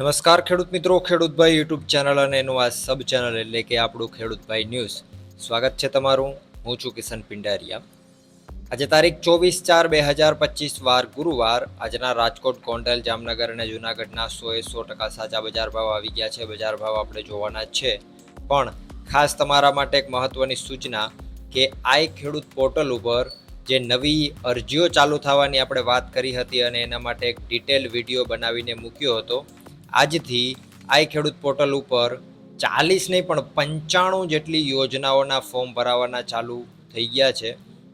નમસ્કાર ખેડૂત મિત્રો ખેડૂતભાઈ યુટ્યુબ ચેનલ અને એનું આ સબ ચેનલ એટલે કે આપણું ખેડૂતભાઈ ન્યૂઝ. સ્વાગત છે તમારું, હું છું કિશન પિંડારિયા. આજે તારીખ ચોવીસ ચાર બે હજાર પચીસ વાર ગુરુવાર. આજના રાજકોટ, ગોંડલ, જામનગર અને જૂનાગઢના સો એ સો ટકા સાચા બજાર ભાવ આવી ગયા છે. બજાર ભાવ આપણે જોવાના છે. પણ ખાસ તમારા માટે એક મહત્વની સૂચના કે આઈ ખેડૂત પોર્ટલ ઉપર જે નવી અરજીઓ ચાલુ થવાની આપણે વાત કરી હતી અને એના માટે એક ડિટેલ વીડિયો બનાવીને મૂક્યો હતો. આજથી આઈ ખેડૂત પોર્ટલ ઉપર ચાલીસ નહીં પણ પંચાણું જેટલી યોજનાઓના ફોર્મ ભરાવાના ચાલુ થઈ ગયા છે.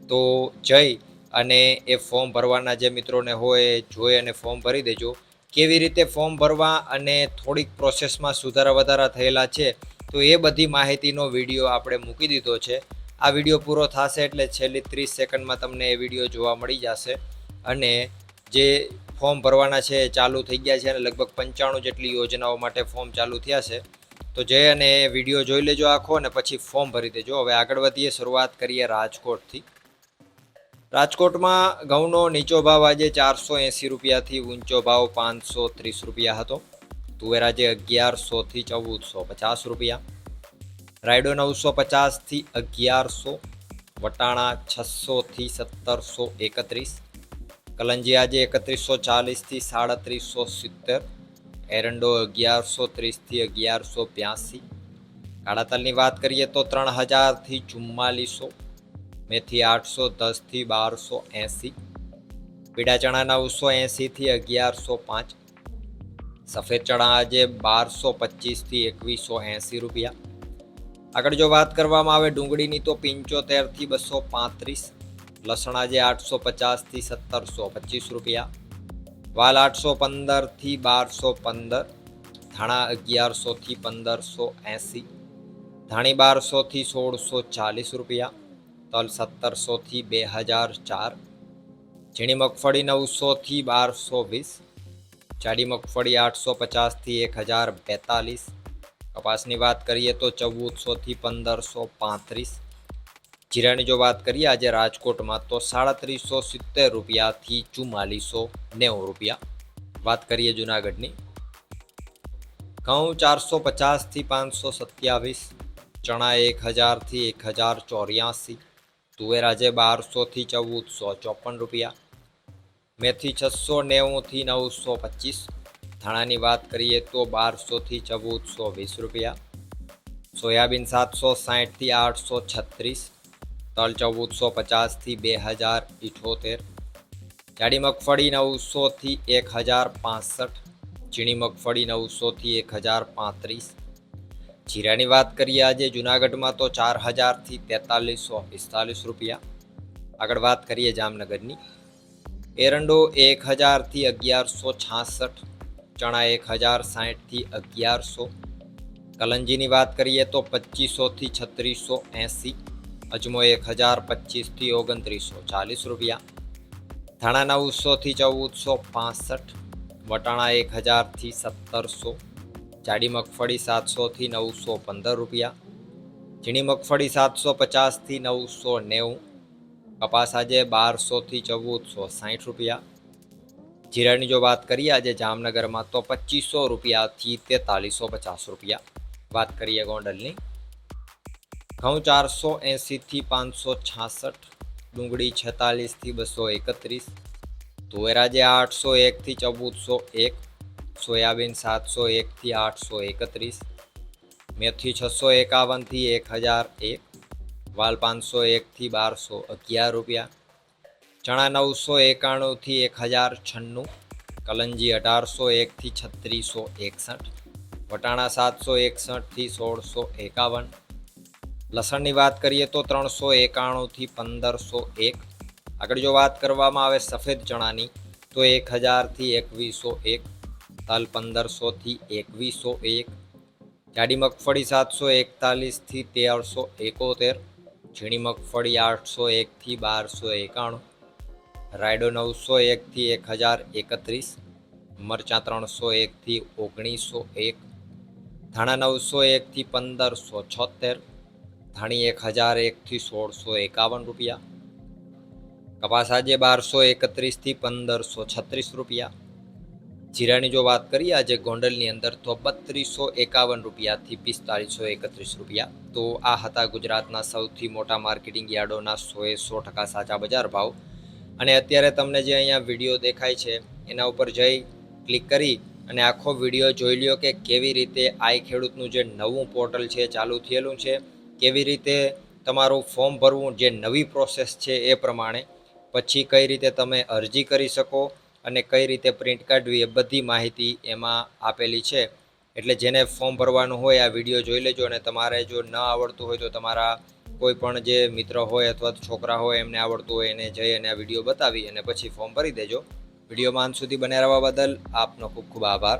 તો જઈ અને એ ફોર્મ ભરવાના જે મિત્રોને હોય જોઈ અને ફોર્મ ભરી દેજો. કેવી રીતે ફોર્મ ભરવા અને થોડીક પ્રોસેસમાં સુધારા વધારા થયેલા છે, તો એ બધી માહિતીનો વીડિયો આપણે મૂકી દીધો છે. આ વીડિયો પૂરો થશે એટલે છેલ્લી ત્રીસ સેકન્ડમાં તમને એ વીડિયો જોવા મળી જશે. અને જે ફોર્મ ભરવાના છે, ચાલુ થઈ ગયા છે અને લગભગ પંચાણું જેટલી યોજનાઓ માટે ફોર્મ ચાલુ થયા છે. તો જે અને વીડિયો જોઈ લેજો આખો અને પછી ફોર્મ ભરી દેજો. હવે આગળ વધીએ, શરૂઆત કરીએ રાજકોટથી. રાજકોટમાં ઘઉંનો નીચો ભાવ આજે ચારસો એંસી રૂપિયાથી ઊંચો ભાવ પાંચસો ત્રીસ રૂપિયા હતો. તુવેર આજે અગિયારસોથી ચૌદસો પચાસ રૂપિયા. રાયડો નવસો પચાસથી અગિયારસો. વટાણા છસોથી સત્તરસો એકત્રીસ. કલંજી આજે એકત્રીસો ચાલીસથી સાડત્રીસો સિત્તેર, એરંડો અગિયારસો ત્રીસથી અગિયારસો બ્યાસી. કાળા તલની વાત કરીએ તો ત્રણ હજારથી ચુમ્માલીસો, મેથી આઠસો દસથી બારસો એંસી પીડા ચણા નવસો એંસીથી અગિયારસો પાંચ, સફેદ ચણા આજે બારસો પચીસથી એકવીસો એંસી રૂપિયા. આગળ જો વાત કરવામાં આવે ડુંગળીની તો પંચોતેરથી બસો પાંત્રીસ લસણ આજે આઠસો પચાસથી સત્તરસો, પચીસ રૂપિયા. વાલ આઠસો પંદરથી બારસો પંદર, ધાણા અગિયારસોથી પંદરસો એંસી, ધાણી બારસોથી સોળસો ચાલીસ રૂપિયા, તલ સત્તરસોથી બે હજાર ચાર, ઝીણી મગફળી નવસોથી બારસો વીસ, જાડી મગફળી આઠસો પચાસથી એક હજાર બેતાલીસ. કપાસની વાત કરીએ તો ચૌદસોથી પંદરસો પાંત્રીસ જીરાની જો વાત કરીએ, આજે રાજકોટમાં તો સાડત્રીસો સિત્તેર રૂપિયાથી ચુમ્માલીસો નેવું રૂપિયા. વાત કરીએ જુનાગઢની. ઘઉં ચારસો પચાસથી પાંચસો સત્યાવીસ, ચણા એક હજારથી એક હજાર ચોર્યાસી, તુવેર આજે બારસોથી ચૌદસો ચોપન રૂપિયા, મેથી છસો નેવુંથી નવસો પચીસ, ધાણાની વાત કરીએ તો બારસોથી ચૌદસો વીસ રૂપિયા, સોયાબીન સાતસો સાહીઠથી આઠસો છત્રીસ તલ ચૌદસો પચાસથી બે હજાર ઇઠોતેર. જાડી મગફળી નવસોથી એક હજાર પાસઠ. ઝીણી મગફળી નવસોથી એક હજાર પાંત્રીસ. જીરાની વાત કરીએ આજે જુનાગઢમાં તો ચાર હજારથી તેતાલીસો પિસ્તાલીસ રૂપિયા. આગળ વાત કરીએ જામનગરની. એરંડો એક હજારથી અગિયારસો છાસઠ. ચણા એક હજાર સાહીઠથી અગિયારસો. કલંજીની વાત કરીએ તો પચીસોથી છત્રીસો એંસી. અજમો એક હજાર પચીસથી ઓગણત્રીસો ચાલીસ રૂપિયા. ધાણા નવસોથી ચૌદસો પાસઠ, વટાણા એક હજારથી સત્તરસો, જાડી મગફળી સાતસોથી નવસો પંદર રૂપિયા, ઝીણી મગફળી સાતસો પચાસથી નવસો નેવું, કપાસ આજે બારસોથી ચૌદસો સાઠ રૂપિયા. જીરાની જો વાત કરીએ આજે જામનગરમાં તો પચીસો રૂપિયાથી તેતાલીસો પચાસ રૂપિયા. વાત કરીએ ગોંડલની. ઘઉં ચારસો એંસીથી પાંચસો છાસઠ, ડુંગળી છેતાલીસથી બસો એકત્રીસ, તુવેર આજે આઠસો એકથી ચૌદસો એક, સોયાબીન સાતસો એકથી આઠસો એકત્રીસ, મેથી છસો એકાવનથી એક હજાર એક, વાલ પાંચસો એકથી બારસો અગિયાર રૂપિયા, ચણા નવસો એકાણુંથી એક હજાર છન્નું, કલંજી અઢારસો એકથી છત્રીસો એકસઠ, વટાણા સાતસો એકસઠથી સોળસો એકાવન લસણની વાત કરીએ તો ત્રણસો એકાણુંથી પંદરસો એક. આગળ જો વાત કરવામાં આવે સફેદ ચણાની, તો એક હજારથી એકવીસો એક તલ પંદરસોથી એકવીસો એક, જાડી મગફળી સાતસો એકતાલીસથી તેરસો એકોતેર, ઝીણી મગફળી આઠસો એકથી બારસો એકાણું, રાયડો નવસો એકથી એક હજાર એકત્રીસ, મરચાં ત્રણસો એકથી ઓગણીસો એક, ધાણા નવસો એકથી પંદરસો છોતેર ધાણી એક હજાર એકથી સોળસો એકાવન રૂપિયા. કપાસ આજે બારસો એકત્રીસથી પંદરસો છત્રીસ રૂપિયા. જીરાની જો વાત કરીએ, આજે ગોંડલની અંદર તો બત્રીસો એકાવન રૂપિયાથી પિસ્તાળીસો એકત્રીસ રૂપિયા. તો આ હતા ગુજરાતના સૌથી મોટા માર્કેટિંગ યાર્ડોના સોએ સો ટકા સાચા બજાર ભાવ. અને અત્યારે તમને જે અહીંયા વીડિયો દેખાય છે, એના ઉપર જઈ ક્લિક કરી અને આખો વીડિયો જોઈ લ્યો કે કેવી રીતે આઈ ખેડૂતનું જે નવું પોર્ટલ છે, ચાલુ થયેલું છે. કેવી રીતે તમારું ફોર્મ ભરવું, જે નવી પ્રોસેસ છે એ પ્રમાણે. પછી કઈ રીતે તમે અરજી કરી શકો અને કઈ રીતે પ્રિન્ટ કાઢવી એ બધી માહિતી એમાં આપેલી છે. એટલે જેને ફોર્મ ભરવાનું હોય આ વીડિયો જોઈ લેજો અને તમારે જો ન આવડતું હોય તો તમારા કોઈ પણ જે મિત્ર હોય અથવા તો છોકરા હોય એમને આવડતું હોય એને જઈ અને આ વીડિયો બતાવી અને પછી ફોર્મ ભરી દેજો. વિડીયોમાં અંત સુધી બને રહેવા બદલ આપનો ખૂબ ખૂબ આભાર.